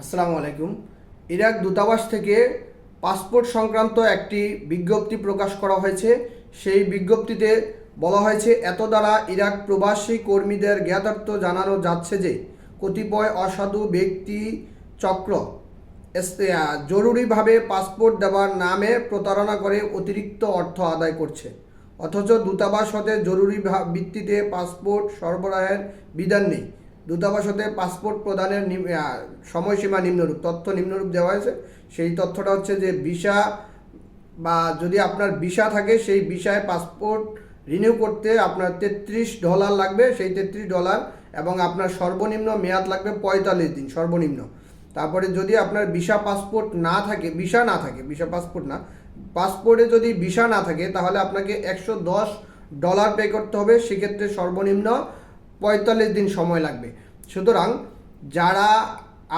আসসালামু আলাইকুম। ইরাক দূতাবাস থেকে পাসপোর্ট সংক্রান্ত একটি বিজ্ঞপ্তি প্রকাশ করা হয়েছে। সেই বিজ্ঞপ্তিতে বলা হয়েছে, এত দ্বারা ইরাক প্রবাসী কর্মীদের জ্ঞাতার্থ জানানো যাচ্ছে যে, কতিপয় অসাধু ব্যক্তি চক্র জরুরিভাবে পাসপোর্ট দেওয়ার নামে প্রতারণা করে অতিরিক্ত অর্থ আদায় করছে। অথচ দূতাবাস হতে জরুরি ভিত্তিতে পাসপোর্ট সরবরাহের বিধান নেই। দূতাবাস হতে পাসপোর্ট প্রদানের সময়সীমা নিম্নরূপ, তথ্য নিম্নরূপ দেওয়া হয়েছে। সেই তথ্যটা হচ্ছে যে ভিসা বা যদি আপনার ভিসা থাকে, সেই ভিসায় পাসপোর্ট রিনিউ করতে আপনার তেত্রিশ ডলার লাগবে। সেই তেত্রিশ ডলার এবং আপনার সর্বনিম্ন মেয়াদ লাগবে পঁয়তাল্লিশ দিন, সর্বনিম্ন। তারপরে যদি আপনার ভিসা পাসপোর্ট না থাকে, ভিসা না থাকে, ভিসা পাসপোর্ট না, পাসপোর্টে যদি ভিসা না থাকে, তাহলে আপনাকে একশো দশ ডলার পে করতে হবে। সেক্ষেত্রে সর্বনিম্ন পঁয়তাল্লিশ দিন সময় লাগবে। সুতরাং যারা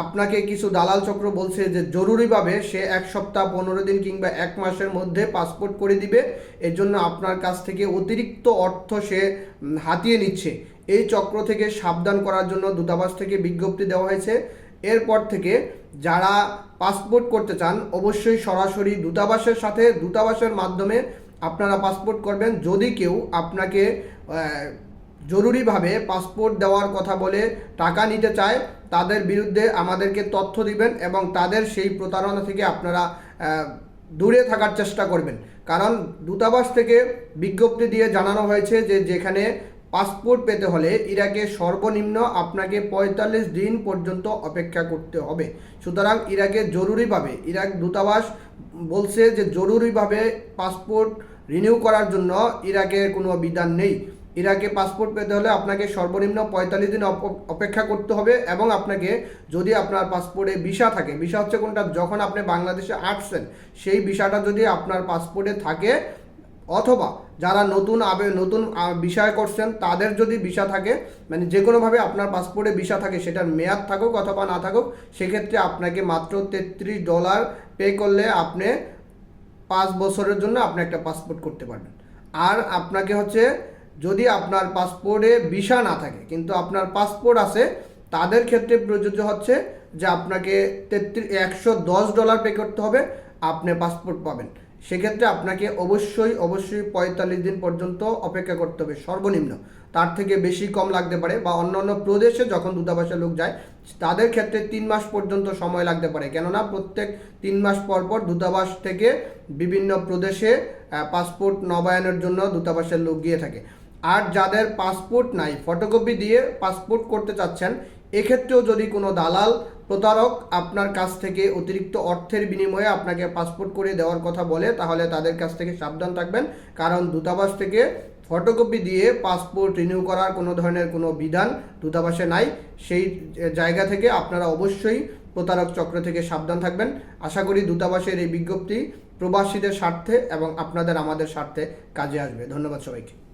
আপনাকে কিছু দালাল চক্র বলছে যে জরুরিভাবে সে এক সপ্তাহ, পনেরো দিন কিংবা এক মাসের মধ্যে পাসপোর্ট করে দিবে, এর জন্য আপনার কাছ থেকে অতিরিক্ত অর্থ সে হাতিয়ে নিচ্ছে। এই চক্র থেকে সাবধান করার জন্য দূতাবাস থেকে বিজ্ঞপ্তি দেওয়া হয়েছে। এরপর থেকে যারা পাসপোর্ট করতে চান, অবশ্যই সরাসরি দূতাবাসের সাথে, দূতাবাসের মাধ্যমে আপনারা পাসপোর্ট করবেন। যদি কেউ আপনাকে জরুরিভাবে পাসপোর্ট দেওয়ার কথা বলে টাকা নিতে চায়, তাদের বিরুদ্ধে আমাদেরকে তথ্য দিবেন এবং তাদের সেই প্রতারণা থেকে আপনারা দূরে থাকার চেষ্টা করবেন। কারণ দূতাবাস থেকে বিজ্ঞপ্তি দিয়ে জানানো হয়েছে যে যেখানে পাসপোর্ট পেতে হলে ইরাকে সর্বনিম্ন আপনাকে পঁয়তাল্লিশ দিন পর্যন্ত অপেক্ষা করতে হবে। সুতরাং ইরাকে জরুরিভাবে, ইরাক দূতাবাস বলছে যে জরুরিভাবে পাসপোর্ট রিনিউ করার জন্য ইরাকের কোনো বিধান নেই। ইরাকে পাসপোর্ট পেতে হলে আপনাকে সর্বনিম্ন পঁয়তাল্লিশ দিন অপ- অপেক্ষা করতে হবে এবং আপনাকে যদি আপনার পাসপোর্টে ভিসা থাকে ভিসা হচ্ছে কোনটা? যখন আপনি বাংলাদেশে আসছেন, সেই ভিসাটা যদি আপনার পাসপোর্টে থাকে, অথবা যারা নতুন আবে, নতুন বিষয় করছেন, তাদের যদি ভিসা থাকে মানে যে কোনোভাবে আপনার পাসপোর্টে ভিসা থাকে, সেটার মেয়াদ থাকুক অথবা না থাকুক, সেক্ষেত্রে আপনাকে মাত্র তেত্রিশ ডলার পে করলে আপনি পাঁচ বছরের জন্য আপনি একটা পাসপোর্ট করতে পারবেন। আর আপনাকে হচ্ছে যদি আপনার পাসপোর্টে ভিসা না থাকে, কিন্তু আপনার পাসপোর্ট আছে, তাদের ক্ষেত্রে প্রযোজ্য হচ্ছে যে আপনাকে তেত্রিশ, একশো দশ ডলার পে করতে হবে, আপনি পাসপোর্ট পাবেন। সেক্ষেত্রে আপনাকে অবশ্যই অবশ্যই পঁয়তাল্লিশ দিন পর্যন্ত অপেক্ষা করতে হবে, সর্বনিম্ন। তার থেকে বেশি কম লাগতে পারে বা অন্য অন্য প্রদেশে যখন দূতাবাসের লোক যায়, তাদের ক্ষেত্রে তিন মাস পর্যন্ত সময় লাগতে পারে। কেননা প্রত্যেক তিন মাস পর পর দূতাবাস থেকে বিভিন্ন প্রদেশে পাসপোর্ট নবায়নের জন্য দূতাবাসের লোক গিয়ে থাকে। আর যাদের পাসপোর্ট নাই, ফটোকপি দিয়ে পাসপোর্ট করতে চাচ্ছেন, এক্ষেত্রেও যদি কোনো দালাল প্রতারক আপনার কাছ থেকে অতিরিক্ত অর্থের বিনিময়ে আপনাকে পাসপোর্ট করে দেওয়ার কথা বলে, তাহলে তাদের কাছ থেকে সাবধান থাকবেন। কারণ দূতাবাস থেকে ফটোকপি দিয়ে পাসপোর্ট রিনিউ করার কোনো ধরনের কোনো বিধান দূতাবাসে নাই। সেই জায়গা থেকে আপনারা অবশ্যই প্রতারক চক্র থেকে সাবধান থাকবেন। আশা করি দূতাবাসের এই বিজ্ঞপ্তি প্রবাসীদের স্বার্থে এবং আপনাদের আমাদের স্বার্থে কাজে আসবে। ধন্যবাদ সবাইকে।